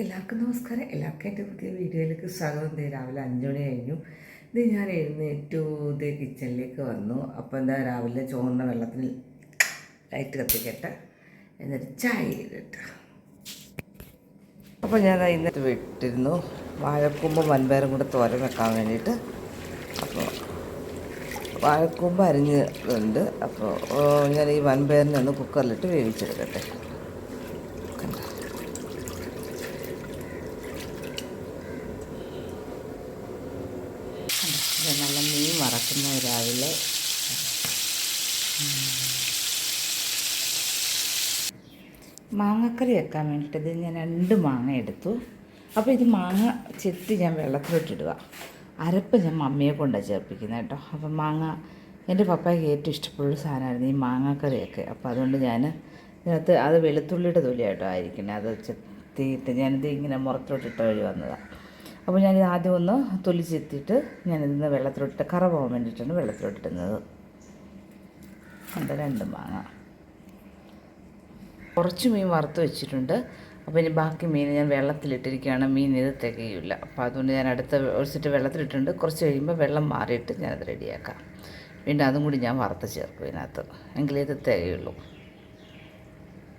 എല്ലാവർക്കും നമസ്കാരം. എല്ലാവർക്കും എന്റെ പുതിയ വീഡിയോയിലേക്ക് സ്വാഗതം. ദേ രാവിലെ അഞ്ചുമണി കഴിഞ്ഞു. ഇത് ഞാൻ എഴുന്നേറ്റ്. ഇതേ കിച്ചണിലേക്ക് വന്നു. അപ്പോൾ എന്താ രാവിലെ ചോറിന്റെ വെള്ളത്തിൽ ലൈറ്റ് കത്തിക്കട്ടെ. എന്നിട്ട് ചായ ചെയ്തിട്ട് അപ്പോൾ ഞാൻ ഇന്നത്തെ വിട്ടിരുന്നു. വാഴക്കൂമ്പും വൻപയറും കൂടെ തോരൻ വെക്കാൻ വേണ്ടിയിട്ട്. അപ്പോൾ വാഴക്കൂമ്പ് അരിഞ്ഞിട്ടുണ്ട്. അപ്പോൾ ഞാൻ ഈ വൻപയറിനെ ഒന്ന് കുക്കറിലിട്ട് വേവിച്ചെടുക്കട്ടെ. നല്ല മീൻ വറക്കുന്ന രാവിലെ. മാങ്ങക്കറി വെക്കാൻ വേണ്ടിയിട്ട് ഞാൻ രണ്ട് മാങ്ങ എടുത്തു. അപ്പോൾ ഇത് മാങ്ങ ചെത്തി ഞാൻ വെള്ളത്തിലോട്ടിടുക. അരപ്പ് ഞാൻ മമ്മിയെ കൊണ്ടാണ് ചേർപ്പിക്കുന്നത് കേട്ടോ. അപ്പം മാങ്ങ എന്റെ പപ്പായ്ക്ക് ഏറ്റവും ഇഷ്ടപ്പെട്ട സാധനമായിരുന്നു ഈ മാങ്ങാക്കറിയൊക്കെ. അപ്പോൾ അതുകൊണ്ട് ഞാൻ ഇതിനകത്ത് അത് വെളുത്തുള്ളിയുടെ തൊലിയായിട്ടോ ആയിരിക്കണേ അത് ചെത്തിയിട്ട് ഞാനിത് ഇങ്ങനെ മുറത്തോട്ടിട്ട വഴി വന്നതാണ് അപ്പോൾ ഞാനിത് ആദ്യം ഒന്ന് തൊലിച്ചെത്തിയിട്ട് ഞാനിതിന്ന് വെള്ളത്തിലോട്ട് കറ പോകാൻ വേണ്ടിയിട്ടാണ് വെള്ളത്തിലോട്ടിടുന്നത്. കണ്ട? രണ്ടും മാങ്ങ. കുറച്ച് മീൻ വറുത്ത് വെച്ചിട്ടുണ്ട്. അപ്പോൾ ഇനി ബാക്കി മീൻ ഞാൻ വെള്ളത്തിലിട്ടിരിക്കുകയാണ്. മീൻ ഇത് തികയില്ല അപ്പോൾ അതുകൊണ്ട് ഞാൻ അടുത്ത ഒഴിച്ചിട്ട് വെള്ളത്തിലിട്ടുണ്ട്. കുറച്ച് കഴിയുമ്പോൾ വെള്ളം മാറിയിട്ട് ഞാനത് റെഡിയാക്കാം. വീണ്ടും അതും കൂടി ഞാൻ വറുത്ത് ചേർക്കും ഇതിനകത്ത്. എങ്കിലേ ഇത് തികയുള്ളൂ.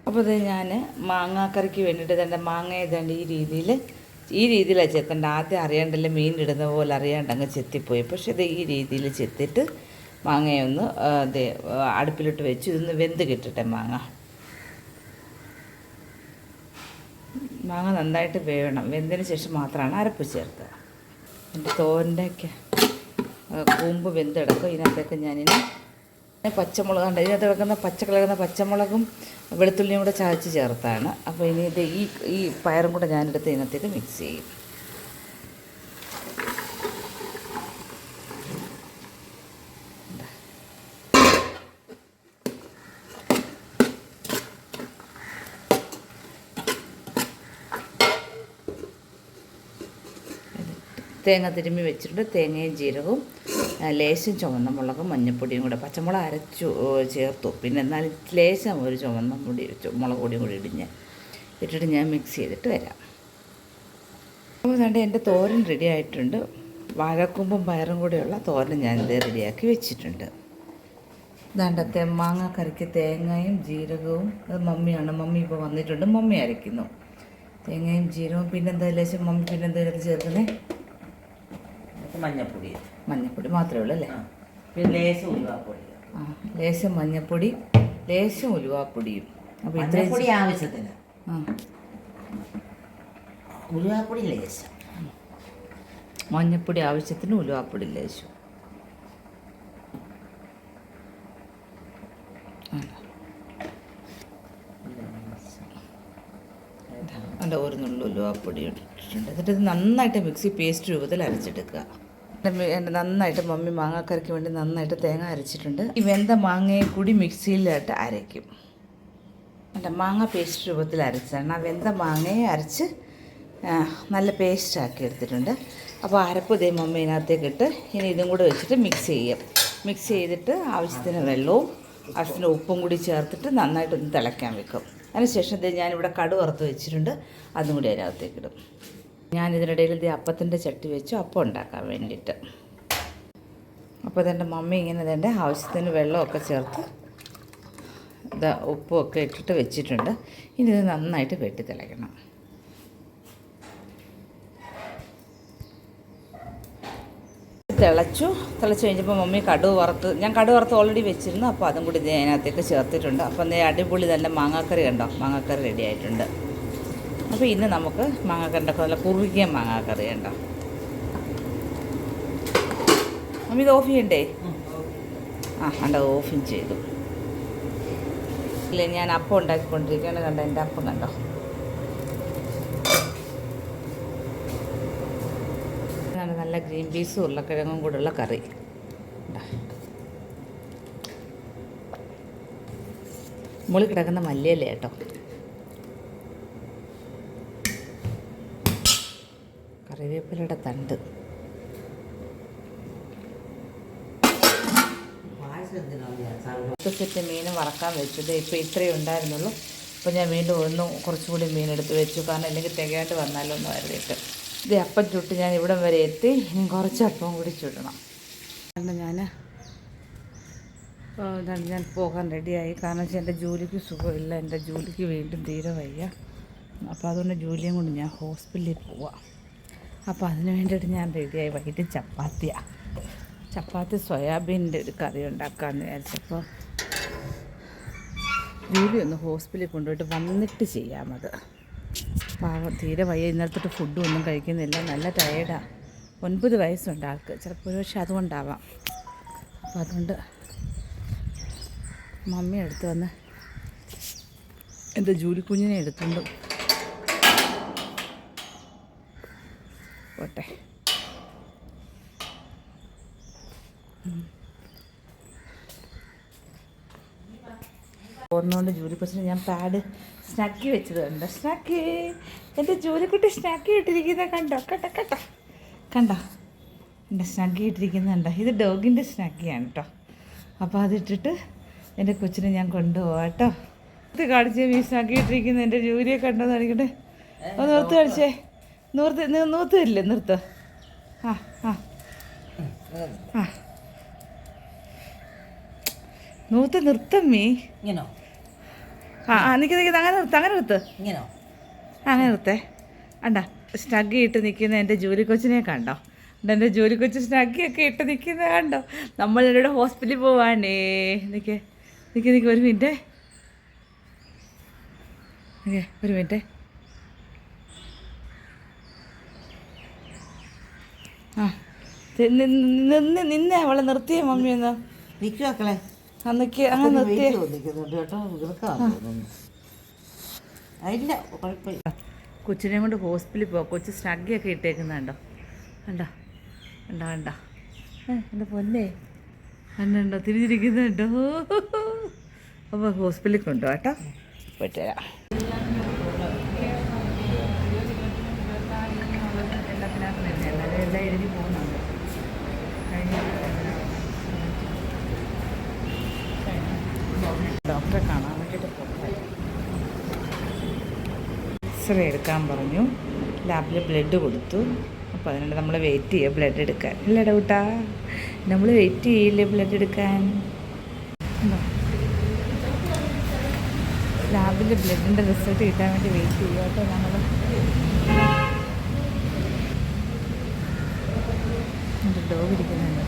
അപ്പോൾ ഇത് ഞാൻ മാങ്ങാക്കറിക്ക് വേണ്ടിയിട്ട് തന്നെ മാങ്ങ ഏതാണ്ട് ഈ രീതിയിൽ ഈ രീതിയിലാണ് ചെത്തേണ്ട ആദ്യം അറിയാണ്ടല്ലേ മീൻ ഇടുന്ന പോലെ അറിയാണ്ട് അങ്ങ് ചെത്തിപ്പോയി. പക്ഷേ ഇത് ഈ രീതിയിൽ ചെത്തിട്ട് മാങ്ങയൊന്ന് ഇത് അടുപ്പിലിട്ട് വെച്ച് ഇതൊന്ന് വെന്ത് കിട്ടട്ടെ മാങ്ങ. മാങ്ങ നന്നായിട്ട് വേവണം. വെന്തതിന് ശേഷം മാത്രമാണ് അരപ്പ് ചേർക്കുക. എന്റെ തോരന്റെയൊക്കെ കൂമ്പ് വെന്തെടുക്കും. ഇതിനകത്തേക്ക് ഞാനിനി പച്ചമുളക് ഉണ്ട് ഇതിനകത്ത് വെക്കുന്ന പച്ചക്കളകുന്ന പച്ചമുളകും വെളുത്തുള്ളിയും കൂടെ ചതച്ച് ചേർത്താണ്. അപ്പോൾ ഇനി ഇത് ഈ ഈ പയറും കൂടെ ഞാനെടുത്ത് ഇതിനകത്തേക്ക് മിക്സ് ചെയ്യും. തേങ്ങ തിരുമ്മി വെച്ചിട്ടുണ്ട്. തേങ്ങയും ജീരകവും ലേശം ചുമന്ന മുളകും മഞ്ഞപ്പൊടിയും കൂടെ പച്ചമുളക് അരച്ചു ചേർത്തു. പിന്നെ എന്നാൽ ലേശം ഒരു ചുമന്ന ചു- മുളക് പൊടിയും കൂടി ഇടിഞ്ഞ് ഇട്ടിട്ട് ഞാൻ മിക്സ് ചെയ്തിട്ട് വരാം. അപ്പോൾ കണ്ട് എന്റെ തോരൻ റെഡി ആയിട്ടുണ്ട്. വാഴക്കൊമ്പും പയറും കൂടെയുള്ള തോരൻ ഞാൻ ഇത് റെഡിയാക്കി വെച്ചിട്ടുണ്ട്. ഇതാണ്ട് തെമ്മാങ്ങ കറിക്ക് തേങ്ങയും ജീരകവും. അത് മമ്മിയാണ് മമ്മി ഇപ്പോൾ വന്നിട്ടുണ്ട്. മമ്മി അരയ്ക്കുന്നു. തേങ്ങയും ജീരകവും പിന്നെന്താ ലേശം മമ്മി പിന്നെന്താ ചേർക്കുന്നത് മഞ്ഞപ്പൊടി മഞ്ഞപ്പൊടി മാത്രമേ ഉള്ളൂ അല്ലേ പിന്നെ ലേശം ഉലുവാപ്പൊടി ആ ലേശം മഞ്ഞപ്പൊടി ലേശം ഉലുവാപ്പൊടിയും. അപ്പോൾ ഇത്രയും മഞ്ഞപ്പൊടി ആവശ്യത്തിന്. ആ. ഉലുവാപ്പൊടി ലേശം. മഞ്ഞപ്പൊടി ആവശ്യത്തിന് ഉലുവാപ്പൊടി ലേശം. അല്ല ഒരു നുള്ളു ഉലുവാപ്പൊടി ഇട്ടിട്ടുണ്ട്. എന്നിട്ട് ഇത് നന്നായിട്ട് മിക്സി പേസ്റ്റ് രൂപത്തിൽ അരച്ചെടുക്കുക. നന്നായിട്ട് മമ്മി മാങ്ങാക്കറിക്ക് വേണ്ടി നന്നായിട്ട് തേങ്ങ അരച്ചിട്ടുണ്ട്. ഈ വെന്ത മാങ്ങയെ കൂടി മിക്സിയിലായിട്ട് അരയ്ക്കും. അല്ല മാങ്ങ പേസ്റ്റ് രൂപത്തിൽ അരച്ചാണ് ആ വെന്ത മാങ്ങയെ അരച്ച് നല്ല പേസ്റ്റ് ആക്കി എടുത്തിട്ടുണ്ട്. അപ്പോൾ അരപ്പ് ഇതേ മമ്മി ഇതിനകത്തേക്ക് ഇട്ട് ഇനി ഇതും കൂടെ വെച്ചിട്ട് മിക്സ് ചെയ്യാം. മിക്സ് ചെയ്തിട്ട് ആവശ്യത്തിന് വെള്ളവും ആവശ്യത്തിന് ഉപ്പും കൂടി ചേർത്തിട്ട് നന്നായിട്ടൊന്ന് തിളയ്ക്കാൻ വെക്കും. അതിനുശേഷം ഞാനിവിടെ കടു വറുത്ത് വെച്ചിട്ടുണ്ട്. അതും കൂടി അതിനകത്തേക്ക് ഞാൻ ഇതിനിടയിൽ ഇത് അപ്പത്തിന്റെ ചട്ടി വെച്ചു അപ്പം ഉണ്ടാക്കാൻ വേണ്ടിയിട്ട്. അപ്പോൾ ഇതെന്റെ മമ്മി ഇങ്ങനെ ഇതെന്റെ ആവശ്യത്തിന് വെള്ളമൊക്കെ ചേർത്ത് ഇത് ഉപ്പുമൊക്കെ ഇട്ടിട്ട് വെച്ചിട്ടുണ്ട്. ഇനി ഇത് നന്നായിട്ട് വെട്ടി തിളയ്ക്കണം. തിളച്ചു. തിളച്ച് കഴിഞ്ഞപ്പോൾ മമ്മി കടുവ് വറുത്ത് ഞാൻ കടുവ് വറുത്ത് ഓൾറെഡി വെച്ചിരുന്നു. അപ്പോൾ അതും കൂടി ഇത് അതിനകത്തേക്ക് ചേർത്തിട്ടുണ്ട്. അപ്പോൾ നേ അടിപൊളി തന്നെ മാങ്ങാക്കറി കണ്ടോ? മാങ്ങാക്കറി റെഡി ആയിട്ടുണ്ട്. അപ്പോൾ ഇന്ന് നമുക്ക് മാങ്ങാക്കറിന്റെ നല്ല കുറുകിയ മാങ്ങാക്കറി ഉണ്ടോ മമ്മി ഇത് ഓഫ് ചെയ്യണ്ടേ? ആ അണ്ട ഓഫും ചെയ്തു. ഇല്ല ഞാൻ അപ്പം ഉണ്ടാക്കിക്കൊണ്ടിരിക്കുകയാണ്. കണ്ടോ എന്റെ അപ്പം കണ്ടോ? നല്ല ഗ്രീൻ പീസും ഉരുളക്കിഴങ്ങും കൂടെയുള്ള കറി. മുകളിൽ കിടക്കുന്ന മല്ലിയല്ലേ കേട്ടോ? കറിവേപ്പിലയുടെ തണ്ട്. പത്ത് സെറ്റ് മീൻ വറക്കാൻ വെച്ചത് ഇപ്പോൾ ഇത്രയേ ഉണ്ടായിരുന്നുള്ളൂ. അപ്പോൾ ഞാൻ വീണ്ടും ഒന്ന് കുറച്ചുകൂടി മീൻ എടുത്ത് വെച്ചു. കാരണം അല്ലെങ്കിൽ തികയാണ്ട് വന്നാലോ എന്ന് കരുതിയിട്ട്. ഇത് അപ്പം ചുട്ട് ഞാൻ ഇവിടം വരെ എത്തി. ഇനി കുറച്ച് അപ്പം കൂടി ചുടണം. കാരണം ഞാൻ ഇതാണ് ഞാൻ പോകാൻ റെഡിയായി. കാരണം വെച്ചാൽ എന്റെ ജോലിക്ക് സുഖമില്ല. എന്റെ ജോലിക്ക് വീണ്ടും തീരെ വയ്യ. അപ്പോൾ അതുകൊണ്ട് ജോലിയും കൊണ്ട് ഞാൻ ഹോസ്പിറ്റലിൽ പോവാം. അപ്പോൾ അതിന് വേണ്ടിയിട്ട് ഞാൻ റെഡിയായി വൈകിട്ട് ചപ്പാത്തിയാണ് ചപ്പാത്തി സോയാബീന്റെ ഒരു കറി ഉണ്ടാക്കാമെന്ന് വിചാരിച്ചപ്പോൾ ദീപി ഒന്ന് ഹോസ്പിറ്റലിൽ കൊണ്ടുപോയിട്ട് വന്നിട്ട് ചെയ്യാമത് പാവം തീരെ വയ്യ. ഇന്നലത്തെ ഫുഡും ഒന്നും കഴിക്കുന്നില്ല. നല്ല ടയേർഡാണ് ഒൻപത് വയസ്സുണ്ട് ആൾക്ക്. ചിലപ്പോൾ പക്ഷേ അതുകൊണ്ടാവാം. അപ്പം അതുകൊണ്ട് മമ്മി അടുത്ത് വന്ന് എന്റെ ജൂലിക്കുഞ്ഞിനെ എടുത്തുകൊണ്ട് പോട്ടെ പോകുന്നതുകൊണ്ട് ജൂലി കൊച്ചിന് ഞാൻ പാഡ് സ്നാക്കി വെച്ചത് കണ്ടോ സ്നാക്കി. എന്റെ ജൂലിക്കുട്ടി സ്നാക്കി ഇട്ടിരിക്കുന്നത് കണ്ടോ? കേട്ടോ കേട്ടോ. കണ്ടോ? എന്റെ സ്നാക്കി ഇട്ടിരിക്കുന്നുണ്ടോ ഇത് ഡോഗിന്റെ സ്നാക്കിയാണ് കേട്ടോ അപ്പോൾ അതിട്ടിട്ട് എന്റെ കൊച്ചിനെ ഞാൻ കൊണ്ടുപോകാം കേട്ടോ ഇത് കാണിച്ചേ ഈ സ്നാക്കി ഇട്ടിരിക്കുന്ന എന്റെ ജൂലിയെ കണ്ടോ എന്ന് കാണിക്കട്ടെ? ഒന്ന് ഓർത്ത് കാണിച്ചേ. നൂർത്ത് നൂത്ത് തരില്ലേ? നിർത്ത്. ആ ആ. ആ. നൂത്ത് നിർത്തമ്മീ. ഇങ്ങനോ? ആ ആ നിൽക്ക് അങ്ങനെ നിർത്ത് അങ്ങനെ നിർത്ത്. ഇങ്ങനോ? അങ്ങനെ നിർത്തേ. അണ്ട സ്റ്റഗ് ഇട്ട് നിൽക്കുന്ന എന്റെ ജോലി കൊച്ചിനെ കണ്ടോ എന്റെ ജോലി കൊച്ചി സ്നഗ്ഗിയൊക്കെ ഇട്ട് നിൽക്കുന്നത് കണ്ടോ? നമ്മൾ എന്നോട് ഹോസ്പിറ്റലിൽ പോവാണേ. നിൽക്കേ നിൽക്ക് നിൽക്ക് ഒരു മിനിറ്റ്. നിൽക്കേ ഒരു മിനിറ്റ്. ആ. നിന്ന് നിന്നെ അവളെ നിർത്തിയ മമ്മി ഒന്ന് നിൽക്കും മക്കളെ. ആ നിൽക്കി അങ്ങനെ നിർത്തിയ. കേട്ടോ. ഇല്ല. കുഴപ്പമില്ല. കൊച്ചിനെ കൊണ്ട് ഹോസ്പിറ്റലിൽ പോവാം. കൊച്ചു സ്നഗ്ഗിയൊക്കെ ഇട്ടേക്കുന്നുണ്ടോ? കണ്ടോ? കണ്ടോ കണ്ടോ? എന്റെ പൊന്നേ. കണ്ടുണ്ടോ തിരിഞ്ഞിരിക്കുന്നുണ്ടോ. അപ്പോൾ ഹോസ്പിറ്റലിൽ കൊണ്ടുപോകാം കേട്ടോ. പോയിട്ട് വരാം എല്ലാത്തിനകത്ത് തന്നെ എല്ലാവരും എല്ലാം എഴുതി പോകുന്നുണ്ട് കഴിഞ്ഞ ഡോക്ടറെ കാണാൻ വേണ്ടിയിട്ട് പോകാം എക്സ്റേ എടുക്കാൻ പറഞ്ഞു. ലാബിൽ ബ്ലഡ് കൊടുത്തു. അപ്പോൾ അതിനുണ്ട് നമ്മൾ വെയിറ്റ് ചെയ്യുക ബ്ലഡ് എടുക്കാൻ. ഇല്ല ഡൗട്ടാ നമ്മൾ വെയിറ്റ് ചെയ്യില്ലേ ബ്ലഡ് എടുക്കാൻ? ലാബിൽ ബ്ലഡിന്റെ റിസൾട്ട് കിട്ടാൻ വേണ്ടി വെയിറ്റ് ചെയ്യുക കേട്ടോ നമ്മൾ ഡോഗ് ഇരിക്കുന്നുണ്ട്.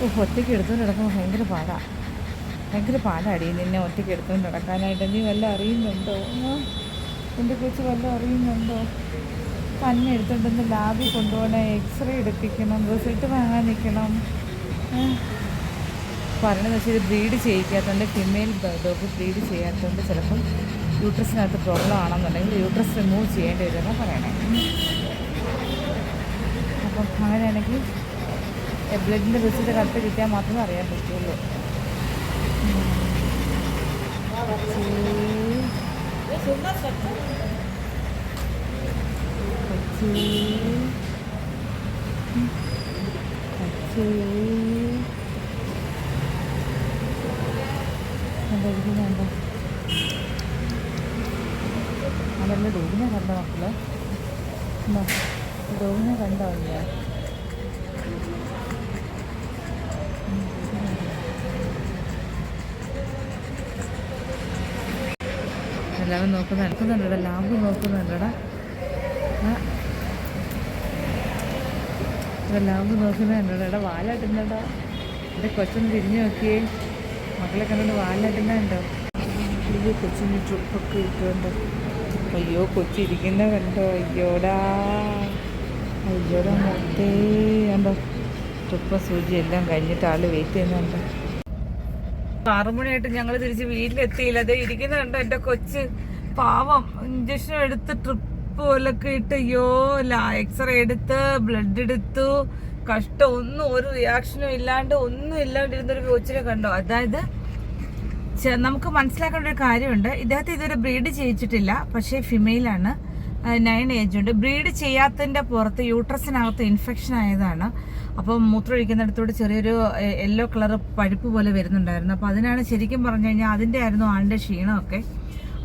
ഓ ഒറ്റയ്ക്ക് എടുത്തുകൊണ്ട് കിടക്കുമ്പോൾ ഭയങ്കര പാടാണ് ഭയങ്കര പാടാടി നിന്നെ ഒറ്റയ്ക്ക് എടുത്തുകൊണ്ട് നടക്കാനായിട്ട്. നീ വല്ല അറിയുന്നുണ്ടോ? എന്റെ കൊച്ച് വല്ല അറിയുന്നുണ്ടോ? തന്നെ എടുത്തുകൊണ്ടൊന്ന് ലാബിൽ കൊണ്ടുപോകണം എക്സ്റേ എടുപ്പിക്കണം റിസൾട്ട് വാങ്ങാൻ നിൽക്കണം. പറയണത് വെച്ചാൽ ഇത് ബ്രീഡ് ചെയ്യിക്കാത്തതുകൊണ്ട് ഫിമെയിൽ ഡോഗ് ബ്രീഡ് ചെയ്യാത്തതുകൊണ്ട് ചിലപ്പം യൂട്രസിനകത്ത് പ്രോബ്ലം ആണെന്നുണ്ടെങ്കിൽ യൂട്രസ് റിമൂവ് ചെയ്യേണ്ടി വരുമെന്നാണ് പറയണേ. അപ്പം അങ്ങനെയാണെങ്കിൽ ബ്ലഡിന്റെ റിസൾട്ട് കറക്റ്റ് കിട്ടിയാൽ മാത്രമേ അറിയാൻ പറ്റുള്ളൂ. 같이 같이 간다 여기 그냥 간다 아 근데 너무 그냥 간다 맞구나 나 너무 그냥 간다 언니야 എല്ലാവരും നോക്കുന്ന എടുക്കുന്നുണ്ടടാ ലാമ്പ് നോക്കുന്നുണ്ടടാ ലാമ്പ് നോക്കുന്നുണ്ടടാ വാലാട്ടുന്നുണ്ടോ എന്റെ കൊച്ചൊന്ന് തിരിഞ്ഞു നോക്കിയേ. മക്കളെ കണ്ടിട്ട് വാലാട്ടുന്നുണ്ടോ അയ്യോ കൊച്ചിന് ട്രിപ്പൊക്കെ ഇട്ടുണ്ടോ അയ്യോ കൊച്ചിരിക്കുന്ന കണ്ടോ? അയ്യോടാ. അയ്യോടാ മൊത്തേ. കണ്ടോ? ചുപ്പ സൂചി എല്ലാം കഴിഞ്ഞിട്ട് ആൾ വെയിറ്റ് ചെയ്യുന്നുണ്ടോ. ആറുമണിയായിട്ട് ഞങ്ങൾ തിരിച്ച് വീട്ടിലെത്തിയില്ല. അത് ഇരിക്കുന്നുണ്ട് എന്റെ കൊച്ച്? പാവം. ഇഞ്ചക്ഷൻ എടുത്ത് ട്രിപ്പ് പോലൊക്കെ ഇട്ട് അയ്യോ എക്സ്റേ എടുത്ത് ബ്ലഡ് എടുത്തു. കഷ്ടം. ഒന്നും ഒരു റിയാക്ഷനും ഇല്ലാണ്ട് ഒന്നും ഇല്ലാണ്ട് കോച്ചിനെ കണ്ടോ? അതായത് നമുക്ക് മനസ്സിലാക്കേണ്ട ഒരു കാര്യമുണ്ട്. ഇദ്ദേഹത്തെ ഇതുവരെ ബ്രീഡ് ചെയ്യിച്ചിട്ടില്ല. പക്ഷേ ഫിമെയിലാണ് നയൻ ഏജ് ഉണ്ട്. ബ്രീഡ് ചെയ്യാത്തതിന്റെ പുറത്ത് യൂട്രസിനകത്ത് ഇൻഫെക്ഷൻ ആയതാണ്. അപ്പം മൂത്രം ഒഴിക്കുന്നിടത്തോട് ചെറിയൊരു യെല്ലോ കളർ പഴുപ്പ് പോലെ വരുന്നുണ്ടായിരുന്നു. അപ്പോൾ അതിനാണ് ശരിക്കും പറഞ്ഞു കഴിഞ്ഞാൽ അതിന്റെ ആയിരുന്നു ആളിന്റെ ക്ഷീണമൊക്കെ.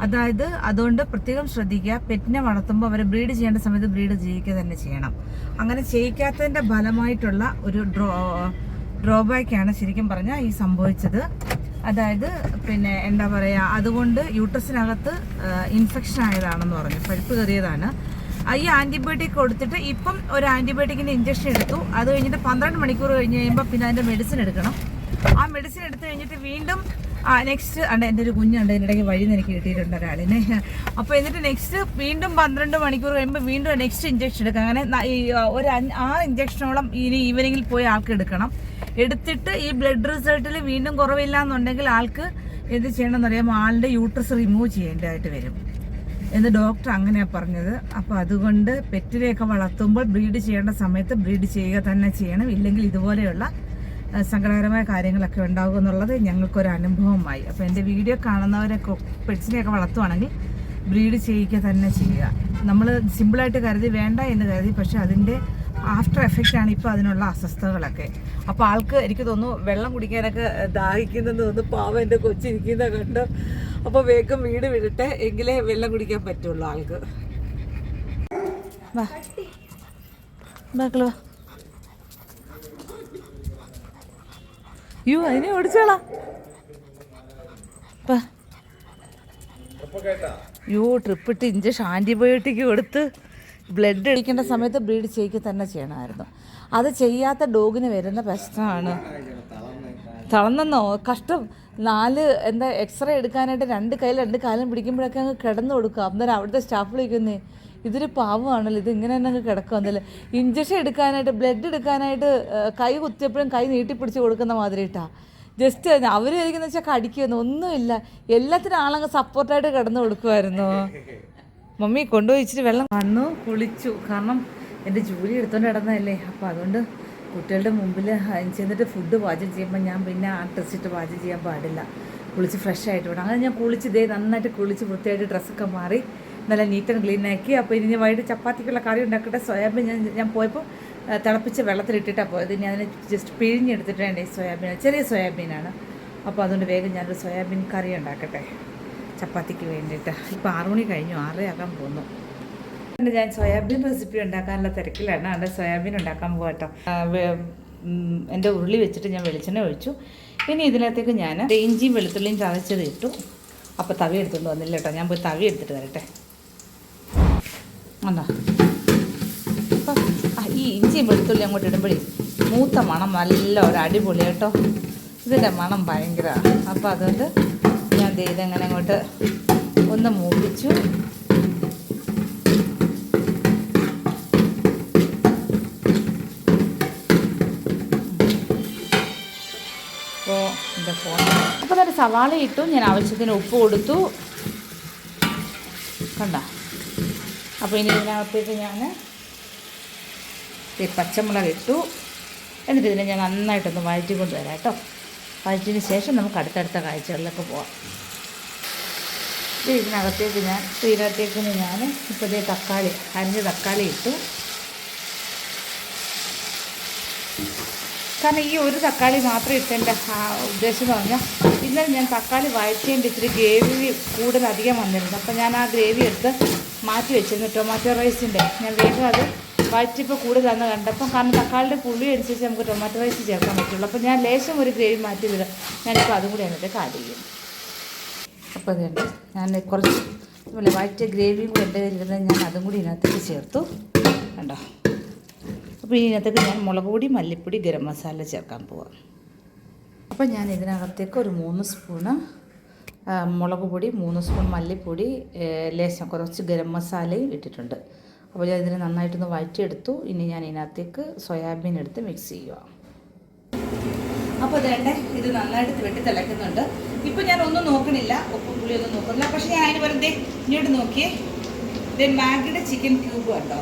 അതായത് അതുകൊണ്ട് പ്രത്യേകം ശ്രദ്ധിക്കുക. പെറ്റിനെ വളർത്തുമ്പോൾ അവരെ ബ്രീഡ് ചെയ്യേണ്ട സമയത്ത് ബ്രീഡ് ചെയ്യിക്കുക തന്നെ ചെയ്യണം. അങ്ങനെ ചെയ്യിക്കാത്തതിന്റെ ഫലമായിട്ടുള്ള ഒരു ഡ്രോ ഡ്രോബാക്കാണ് ശരിക്കും പറഞ്ഞാൽ ഈ സംഭവിച്ചത്. അതായത് പിന്നെ എന്താ പറയുക അതുകൊണ്ട് യൂട്രസിനകത്ത് ഇൻഫെക്ഷൻ ആയതാണെന്ന് പറഞ്ഞു. പഴുപ്പ് കയറിയതാണ്. ഈ ആന്റിബയോട്ടിക് കൊടുത്തിട്ട് ഇപ്പം ഒരു ആന്റിബയോട്ടിക്കിന്റെ ഇഞ്ചക്ഷൻ എടുത്തു. അത് കഴിഞ്ഞിട്ട് പന്ത്രണ്ട് മണിക്കൂർ കഴിഞ്ഞ് കഴിയുമ്പോൾ പിന്നെ അതിന്റെ മെഡിസിൻ എടുക്കണം. ആ മെഡിസിൻ എടുത്തു കഴിഞ്ഞിട്ട് വീണ്ടും നെക്സ്റ്റ് അണ്ട എന്റെ ഒരു കുഞ്ഞുണ്ട് അതിന്റെ ഇടയ്ക്ക് വഴി എനിക്ക് കിട്ടിയിട്ടുണ്ട് ഒരാളിനെ അപ്പോൾ എന്നിട്ട് നെക്സ്റ്റ് വീണ്ടും പന്ത്രണ്ട് മണിക്കൂർ കഴിയുമ്പോൾ വീണ്ടും നെക്സ്റ്റ് ഇഞ്ചക്ഷൻ എടുക്കുക അങ്ങനെ ഒരു ആറ് ഇഞ്ചക്ഷനോളം ഇനി ഈവനിങ്ങിൽ പോയി ആൾക്ക് എടുക്കണം. എടുത്തിട്ട് ഈ ബ്ലഡ് റിസൾട്ടിൽ വീണ്ടും കുറവില്ല എന്നുണ്ടെങ്കിൽ ആൾക്ക് എന്ത് ചെയ്യണമെന്ന് അറിയാമോ? ആളുടെ യൂട്രസ് റിമൂവ് ചെയ്യേണ്ടതായിട്ട് വരും. എന്ന് ഡോക്ടർ അങ്ങനെയാണ് പറഞ്ഞത്. അപ്പോൾ അതുകൊണ്ട് പെറ്റിനെയൊക്കെ വളർത്തുമ്പോൾ ബ്രീഡ് ചെയ്യേണ്ട സമയത്ത് ബ്രീഡ് ചെയ്യുക തന്നെ ചെയ്യണം. ഇല്ലെങ്കിൽ ഇതുപോലെയുള്ള സങ്കടകരമായ കാര്യങ്ങളൊക്കെ ഉണ്ടാകും എന്നുള്ളത് ഞങ്ങൾക്കൊരു അനുഭവമായി. അപ്പോൾ എന്റെ വീഡിയോ കാണുന്നവരൊക്കെ പെറ്റ്സിനെയൊക്കെ വളർത്തുവാണെങ്കിൽ ബ്രീഡ് ചെയ്യിക്കുക തന്നെ ചെയ്യുക. നമ്മൾ സിമ്പിളായിട്ട് കരുതി വേണ്ട എന്ന് കരുതി പക്ഷേ അതിന്റെ ആഫ്റ്റർ എഫക്റ്റ് ആണ് ഇപ്പോൾ അതിനുള്ള അസ്വസ്ഥതകളൊക്കെ. അപ്പോൾ ആൾക്ക് എനിക്ക് തോന്നുന്നു വെള്ളം കുടിക്കാനൊക്കെ ദാഹിക്കുന്നെന്ന് തോന്നുന്നു. പാവം എന്റെ കൊച്ചിരിക്കുന്ന കണ്ട്. അപ്പോൾ വേഗം വീട് വിടട്ടെ. എങ്കിലേ വെള്ളം കുടിക്കാൻ പറ്റുള്ളൂ ആൾക്ക്. യോ അതിനെ ഓടിച്ചോളാം. യു യോ ട്രിപ്പിട്ട് ഇഞ്ചക്ഷൻ ആന്റിബയോട്ടിക് കൊടുത്ത്. ബ്ലഡ് എടുക്കേണ്ട സമയത്ത് ബ്രീഡ് ചെയ്യുക തന്നെ ചെയ്യണമായിരുന്നു. അത് ചെയ്യാത്ത ഡോഗിന് വരുന്ന പ്രശ്നമാണ്. തളർന്നെന്നോ കഷ്ടം. നാല് എന്താ എക്സ്റേ എടുക്കാനായിട്ട് രണ്ട് കയ്യിൽ രണ്ട് കാലം പിടിക്കുമ്പോഴൊക്കെ അങ്ങ് കിടന്നു കൊടുക്കുക അന്നേരം അവിടുത്തെ സ്റ്റാഫ് വിളിക്കുന്നേ ഇതൊരു പാവമാണല്ലോ ഇത് ഇങ്ങനെ തന്നെ അങ്ങ് കിടക്കുക എന്നല്ലേ ഇഞ്ചക്ഷൻ എടുക്കാനായിട്ട് ബ്ലഡ് എടുക്കാനായിട്ട് കൈ കുത്തിയപ്പോഴും കൈ നീട്ടിപ്പിടിച്ച് കൊടുക്കുന്ന മാതിരിട്ടാ. ജസ്റ്റ് അവർ എനിക്കെന്ന് വെച്ചാൽ കടിക്കുമെന്ന് ഒന്നുമില്ല. എല്ലാത്തിനും ആളങ്ങ് സപ്പോർട്ടായിട്ട് കിടന്നു കൊടുക്കുമായിരുന്നു മമ്മി കൊണ്ടുപോയി ഇച്ചിരി വെള്ളം വന്നു കുളിച്ചു. കാരണം എന്റെ ജോലി എടുത്തോണ്ട് കിടന്നതല്ലേ അപ്പോൾ അതുകൊണ്ട് കുട്ടികളുടെ മുമ്പിൽ ചെന്നിട്ട് ഫുഡ് പാചകം ചെയ്യുമ്പോൾ ഞാൻ പിന്നെ ആ ഡ്രസ്സ് ഇട്ട് പാചകം ചെയ്യാൻ പാടില്ല. കുളിച്ച് ഫ്രഷ് ആയിട്ട് വേണം. അങ്ങനെ ഞാൻ കുളിച്ച് ഇതേ നന്നായിട്ട് കുളിച്ച് വൃത്തിയായിട്ട് ഡ്രസ്സൊക്കെ മാറി നല്ല നീറ്റ് ആൻഡ് ക്ലീൻ ആക്കി. അപ്പോൾ ഇനി വൈകിട്ട് ചപ്പാത്തിക്കുള്ള കറി ഉണ്ടാക്കട്ടെ. സോയാബീൻ ഞാൻ ഞാൻ പോയപ്പോൾ തിളപ്പിച്ച് വെള്ളത്തിലിട്ടിട്ടാണ് പോയത്. ഇനി അതിനെ ജസ്റ്റ് പിഴിഞ്ഞെടുത്തിട്ട് ഈ സോയാബീൻ ചെറിയ സോയാബീനാണ്. അപ്പോൾ അതുകൊണ്ട് വേഗം ഞാനൊരു സോയാബീൻ കറി ഉണ്ടാക്കട്ടെ. ചപ്പാത്തിക്ക് വേണ്ടിയിട്ട്. ഇപ്പോൾ ആറു മണി കഴിഞ്ഞു ആറേ ആകാൻ പോന്നു. ഞാൻ സോയാബീൻ റെസിപ്പി ഉണ്ടാക്കാനുള്ള തിരക്കിലാണ്. അവിടെ സോയാബീൻ ഉണ്ടാക്കാൻ പോകട്ടോ എന്റെ ഉരുളി വെച്ചിട്ട് ഞാൻ വെളിച്ചെണ്ണ ഒഴിച്ചു. ഇനി ഇതിനകത്തേക്ക് ഞാൻ ഇഞ്ചിയും വെളുത്തുള്ളിയും ചതച്ചത് ഇട്ടു. അപ്പോൾ തവി എടുത്തുകൊണ്ട് വന്നില്ല കേട്ടോ ഞാൻ പോയി തവി എടുത്തിട്ട് വരട്ടെ. ആണോ അപ്പം ഈ ഇഞ്ചിയും വെളുത്തുള്ളി അങ്ങോട്ട് ഇടുമ്പോഴേ മൂത്ത മണം നല്ല ഒരു അടിപൊളി കേട്ടോ ഇതിന്റെ മണം ഭയങ്കര. അപ്പോൾ അതുകൊണ്ട് ഞാൻ ദേ അങ്ങനെ അങ്ങോട്ട് ഒന്ന് മൂപ്പിച്ചു. അപ്പോൾ എന്റെ ഫോൺ അപ്പോൾ തന്നെ സവാള ഇട്ടു. ഞാൻ ആവശ്യത്തിന് ഉപ്പ് കൊടുത്തു. കണ്ട? അപ്പോൾ ഇനി ഇതിനകത്തേക്ക് ഞാൻ ഈ പച്ചമുളക് ഇട്ടു. എന്നിട്ട് ഇതിനെ ഞാൻ നന്നായിട്ടൊന്ന് വഴറ്റി വരാം കേട്ടോ. വഴറ്റിന് ശേഷം നമുക്ക് അടുത്തടുത്ത കാഴ്ചകളിലൊക്കെ പോവാം. ഇത് ഇതിനകത്തേക്ക് ഞാൻ തീരത്തേക്ക് ഞാൻ ഇപ്പോൾ ഇതേ തക്കാളി അരിഞ്ഞ തക്കാളി ഇട്ടു. കാരണം ഈ ഒരു തക്കാളി മാത്രം ഇട്ടെന്റെ ഉദ്ദേശം എന്ന് പറഞ്ഞാൽ ഇന്നലെ ഞാൻ തക്കാളി വഴറ്റിയതിന്റെ ഇത്തിരി ഗ്രേവി കൂടുതൽ അധികം വന്നിരുന്നു. അപ്പോൾ ഞാൻ ആ ഗ്രേവി എടുത്ത് മാറ്റി വെച്ചിരുന്നു ടൊമാറ്റോ റൈസിന്റെ. ഞാൻ വേഗം അത് വഴറ്റിപ്പോൾ കൂടുതലാണെന്ന് കണ്ടപ്പം കാരണം തക്കാളിയുടെ പുളി അനുസരിച്ച് നമുക്ക് ടൊമാറ്റോ റൈസ് ചേർക്കാൻ പറ്റുള്ളൂ. അപ്പോൾ ഞാൻ ലേശം ഒരു ഗ്രേവി മാറ്റി വിടാം. ഞാനിപ്പോൾ അതും കൂടി എന്നിട്ട് കാട് ചെയ്യും. അപ്പോൾ അതുകൊണ്ട് ഞാൻ കുറച്ച് അതുപോലെ വഴറ്റിയ ഗ്രേവിയും കൂടി എന്റെ കയ്യിലിരുന്നത് ഞാൻ അതും കൂടി ഇതിനകത്തേക്ക് ചേർത്തു. കണ്ടോ? അപ്പോൾ ഇനി ഇതിനകത്തേക്ക് ഞാൻ മുളക് പൊടി മല്ലിപ്പൊടി ഗരം മസാല ചേർക്കാൻ പോവാം. അപ്പോൾ ഞാൻ ഇതിനകത്തേക്ക് ഒരു മൂന്ന് സ്പൂണ് മുളക് പൊടി മൂന്ന് സ്പൂൺ മല്ലിപ്പൊടി ലേശം കുറച്ച് ഗരം മസാലയും ഇട്ടിട്ടുണ്ട്. അപ്പോൾ ഞാൻ ഇതിനെ നന്നായിട്ടൊന്ന് വഴറ്റിയെടുത്തു. ഇനി ഞാൻ ഇതിനകത്തേക്ക് സോയാബീൻ എടുത്ത് മിക്സ് ചെയ്യുക അപ്പോൾ ഇതേണ്ട ഇത് നന്നായിട്ട് വെട്ടി തിളയ്ക്കുന്നുണ്ട് ഇപ്പം ഞാൻ ഒന്നും നോക്കണില്ല ഉപ്പും പുളി ഒന്നും നോക്കുന്നില്ല പക്ഷേ ഞാൻ അതിന് വെറുതെ ഇങ്ങോട്ട് നോക്കിയേ. ഇത് മാഗിയുടെ ചിക്കൻ ക്യൂബ് കണ്ടോ?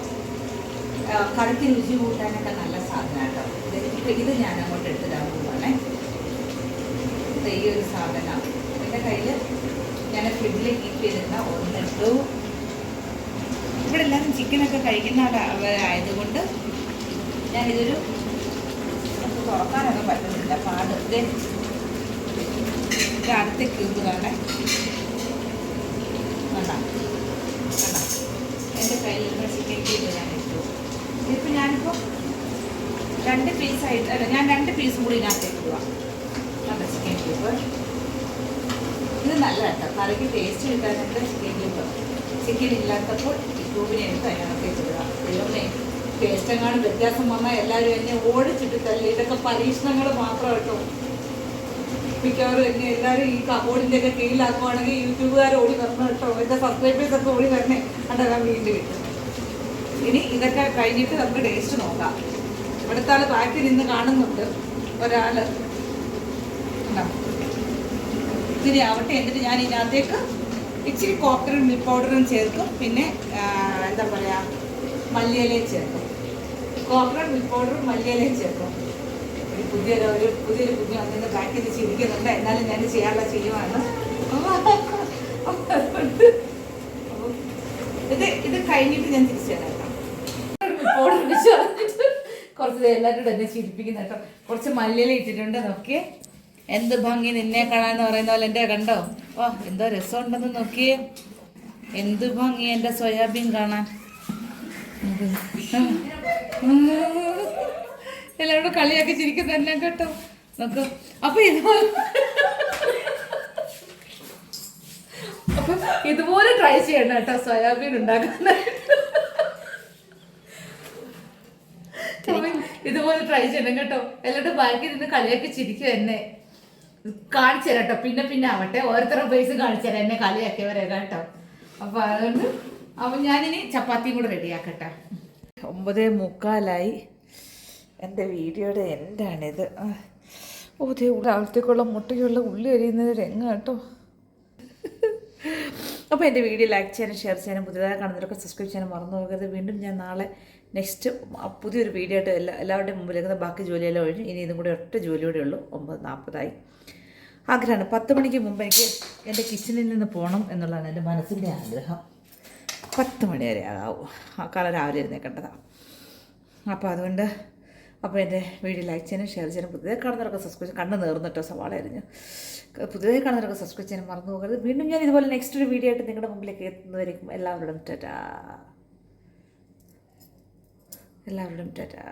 കറിക്ക് രുചി കൂട്ടാനൊക്കെ നല്ല സാധനം കേട്ടോ. ഇപ്പം ഇത് ഞാൻ അങ്ങോട്ട് എടുത്തിടാൻ പോവാണേ. ഈ ഒരു സാധനം. എന്റെ കയ്യിൽ ഞാൻ ഫ്രിഡ്ജിൽ കീപ്പ് ചെയ്തിരുന്ന ഒന്നിട്ടു ഇവിടെ എല്ലാവരും ചിക്കനൊക്കെ കഴിക്കുന്ന ആളായതുകൊണ്ട് ഞാനിതൊരു നമുക്ക് തുറക്കാനൊന്നും പറ്റുന്നില്ല. പാട്. ദേ, ഇത് അടുത്ത ക്യൂബ് കാണേ. വേണ്ട വേണ്ട എന്റെ കയ്യിലുള്ള ചിക്കൻ ക്യൂബ് ഞാൻ ഇട്ടു. ഇതിപ്പോൾ ഞാനിപ്പോൾ രണ്ട് പീസായിട്ട് അല്ല ഞാൻ രണ്ട് പീസും കൂടി ഇതിനകത്തേക്ക് ഇടുക നല്ല ചിക്കൻ ക്യൂബ് ഇത് നല്ല കേട്ടോ. കറിക്ക് ടേസ്റ്റ് കിട്ടാനായിട്ട് ചിക്കൻ ക്യൂബ് ചിക്കൻ ഇല്ലാത്തപ്പോൾ ഈ തയ്യാറാക്കി ഇടുക ദൈവമേ ടേസ്റ്റ് എങ്ങാനും വ്യത്യാസം വന്നാൽ എല്ലാവരും എന്നെ ഓടിച്ചിട്ട് തല്ലി. ഇതൊക്കെ പരീക്ഷണങ്ങൾ മാത്രം കേട്ടോ. മിക്കവാറും എന്നെ എല്ലാവരും ഈ കബോർഡിന്റെ ഒക്കെ കീഴിലാക്കുവാണെങ്കിൽ യൂട്യൂബുകാർ ഓടി വരണം കേട്ടോ. എന്റെ സബ്സ്ക്രൈബേഴ്സ് ഒക്കെ ഓടി വരണേ. അതൊക്കെ വീണ്ടും കിട്ടും ഇനി ഇതൊക്കെ കഴിഞ്ഞിട്ട് നമുക്ക് ടേസ്റ്റ് നോക്കാം. ഇവിടുത്തെ ആൾ ബാക്കി നിന്ന് കാണുന്നുണ്ട്. ഒരാൾ ഇത്തിരി ആവട്ടെ എന്നിട്ട് ഞാൻ ഇതിനകത്തേക്ക് ഇച്ചിരി കോക്കറും മിൽക്ക് പൗഡറും ചേർക്കും. പിന്നെ എന്താ പറയുക മല്ലിയിലയും ചേർക്കും. കോക്കറും മിൽക്ക് പൗഡറും മല്ലിയിലയും ചേർക്കും. ഒരു പുതിയൊരു ഒരു പുതിയൊരു പുതിയ വന്നിട്ട് ബാക്കിൽ നിന്ന് ചിരിക്കുന്നുണ്ട്. എന്നാലും ഞാൻ ചെയ്യാനുള്ള ചെയ്യുവാണ്. ഇത് ഇത് കഴിഞ്ഞിട്ട് ഞാൻ തിരിച്ചു കുറച്ച് എല്ലാവരും എന്നെ ചിരിപ്പിക്കുന്ന കേട്ടോ. കുറച്ച് മല്ലിയില ഇട്ടിട്ടുണ്ട്. നോക്കിയേ. എന്ത് ഭംഗി നിന്നെ കാണാന്ന് പറയുന്ന പോലെ എന്റെ കണ്ടോ? വാ എന്തോ രസമുണ്ടെന്ന് നോക്കിയേ. എന്ത് ഭംഗി എന്റെ സോയാബീൻ കാണാൻ. എല്ലാവരും കളിയാക്കി ചിരിക്കുന്ന എന്നെ കേട്ടോ. നോക്ക്. അപ്പൊ ഇതുപോലെ അപ്പൊ ഇതുപോലെ ട്രൈ ചെയ്യണം കേട്ടോ സോയാബീൻ ഉണ്ടാക്കുന്ന ഇതുപോലെ ട്രൈ ചെയ്യണം കേട്ടോ. എല്ലാവരുടെ ബാക്കി നിന്ന് കളിയാക്കി ചിരിക്കും എന്നെ. കാണിച്ചു തരാം കേട്ടോ പിന്നെ പിന്നെ ആവട്ടെ. ഓരോരുത്തരുടെ ഫേസ് കാണിച്ചു തരാം എന്നെ കളിയാക്കിയവരെ കേട്ടോ. അപ്പൊ അതുകൊണ്ട് അപ്പൊ ഞാനിനി ചപ്പാത്തിയും കൂടെ റെഡിയാക്കട്ടെ ഒമ്പതേ മുക്കാലായി. എന്റെ വീഡിയോയുടെ എൻഡാണിത് ഓ ദേ അവിടത്തേക്കുള്ള മുട്ടയ്ക്കുള്ള ഉള്ളി അരിയുന്നത് രംഗ കേട്ടോ. അപ്പോൾ എന്റെ വീഡിയോ ലൈക്ക് ചെയ്യാനും ഷെയർ ചെയ്യാനും പുതിയതായി കാണുന്നവരൊക്കെ സബ്സ്ക്രൈബ് ചെയ്യാനും മറന്നു പോകരുത്. വീണ്ടും ഞാൻ നാളെ നെക്സ്റ്റ് പുതിയൊരു വീഡിയോ ആയിട്ട് എല്ലാ എല്ലാവരുടെയും മുമ്പിലേക്ക് ബാക്കി ജോലിയെല്ലാം ഒഴിഞ്ഞു ഇനി ഇതും കൂടി ഒറ്റ ജോലിയോടെ ഉള്ളൂ. ഒമ്പത് നാൽപ്പതായി ആഗ്രഹമാണ്. പത്ത് മണിക്ക് മുമ്പ് എനിക്ക് എന്റെ കിച്ചണിൽ നിന്ന് പോകണം എന്നുള്ളതാണ് എന്റെ മനസ്സിന്റെ ആഗ്രഹം. പത്ത് മണി വരെ ആകാവൂ ആ കാലം രാവിലെ ഇരുന്നേക്കേണ്ടതാണ് അപ്പോൾ അതുകൊണ്ട് അപ്പോൾ എന്റെ വീഡിയോ ലൈക്ക് ചെയ്യാനും ഷെയർ ചെയ്യാനും പുതിയതായി കാണുന്നവരൊക്കെ സബ്സ്ക്രൈബ് കണ്ണ് നേർന്നിട്ടോ സവാള അരിഞ്ഞ് പുതിയതായി കാണുന്നവരൊക്കെ സബ്സ്ക്രൈബ് ചെയ്യാൻ മറന്നു പോകരുത്. വീണ്ടും ഞാൻ ഇതുപോലെ നെക്സ്റ്റ് ഒരു വീഡിയോ ആയിട്ട് നിങ്ങളുടെ മുമ്പിലേക്ക് എത്തുന്നതായിരിക്കും എല്ലാവരോടും ടാറ്റാ. എല്ലാവരോടും ടാറ്റാ.